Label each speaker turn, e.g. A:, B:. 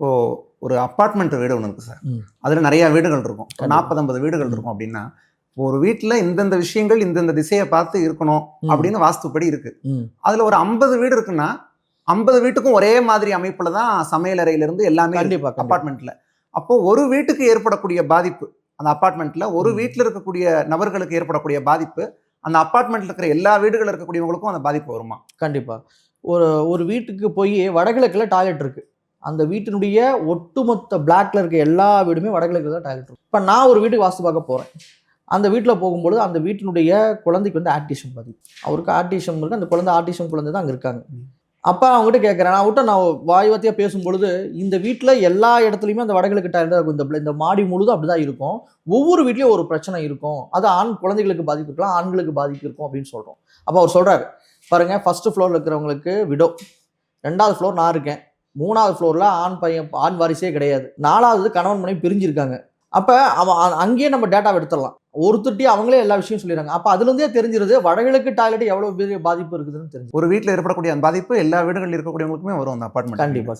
A: இப்போ ஒரு அப்பார்ட்மெண்ட் வீடு ஒன்று இருக்கு சார். அதில் நிறைய வீடுகள் இருக்கும். நாற்பது ஐம்பது வீடுகள் இருக்கும் அப்படின்னா ஒரு வீட்டில் இந்தந்த விஷயங்கள் இந்தந்த திசையை பார்த்து இருக்கணும். அப்படின்னு வாஸ்துப்படி இருக்கு. அதில் ஒரு ஐம்பது வீடு இருக்குன்னா ஐம்பது வீட்டுக்கும் ஒரே மாதிரி அமைப்புல தான் சமையலறையிலிருந்து எல்லாமே
B: கண்டிப்பா கண்டிப்பா
A: அப்பார்ட்மெண்ட்ல அப்போ ஒரு வீட்டுக்கு ஏற்படக்கூடிய பாதிப்பு அந்த அப்பார்ட்மெண்ட்ல ஒரு. வீட்டில் இருக்கக்கூடிய நபர்களுக்கு ஏற்படக்கூடிய பாதிப்பு அந்த அப்பார்ட்மெண்ட்ல இருக்கிற எல்லா வீடுகள் இருக்கக்கூடியவங்களுக்கும் அந்த பாதிப்பு வருமா
B: கண்டிப்பா ஒரு ஒரு வீட்டுக்கு போய் வடகிழக்குல டாய்லெட் இருக்கு அந்த வீட்டினுடைய ஒட்டுமொத்த பிளாக்ல இருக்க எல்லா வீடுமே வடகிழக்கு தான் டாய்லெட் இருக்கும். இப்போ நான் ஒரு வீட்டுக்கு வாஸ்து பார்க்க போகிறேன் அந்த வீட்டில் போகும்பொழுது அந்த வீட்டினுடைய குழந்தைக்கு வந்து ஆர்டிஷம் பாதிப்பு அவருக்கு ஆர்டிஷம் இருக்கு அந்த குழந்தை ஆர்டிஷம் குழந்தை தான் அங்கே இருக்காங்க. அப்போ அவங்ககிட்ட கேட்குறேன் நான் விட்ட நான் வாய் வார்த்தையாக பேசும்பொழுது இந்த வீட்டில் எல்லா இடத்துலையுமே அந்த வடகிழக்கு டாய்லெட் தான் இருக்கும். இந்த இந்த மாடி முழுதும் அப்படி தான் இருக்கும். ஒவ்வொரு வீட்லேயும் ஒரு பிரச்சனை இருக்கும். அது ஆண் குழந்தைகளுக்கு பாதிப்பு இருக்கலாம் ஆண்களுக்கு பாதிப்பு இருக்கும் அப்படின்னு சொல்கிறோம் அப்போ அவர் சொல்கிறாரு பாருங்க ஃபஸ்ட்டு ஃப்ளோரில் இருக்கிறவங்களுக்கு விடோ ரெண்டாவது ஃப்ளோர் நான் இருக்கேன். மூணாவது ஃப்ளோரில் ஆண் பையன் ஆண் வாரிசே கிடையாது. நாலாவது கணவன் மனைவி பிரிஞ்சிருக்காங்க. அப்போ அவன் அங்கேயே நம்ம டேட்டாவை எடுத்துடலாம். ஒருத்தட்டி அவங்களே எல்லா விஷயம் சொல்லிடுறாங்க. அப்போ அதுலேருந்தே தெரிஞ்சிருது வடகிழக்கு டாய்லெட் எவ்வளோ பெரிய பாதிப்பு இருக்குதுன்னு தெரிஞ்சு
A: ஒரு வீட்டில் ஏற்படக்கூடிய அந்த பாதிப்பு எல்லா வீடுகளில் இருக்கக்கூடியவங்களுக்குமே வரும் அந்த அப்பார்ட்மெண்ட்
B: கண்டிப்பாக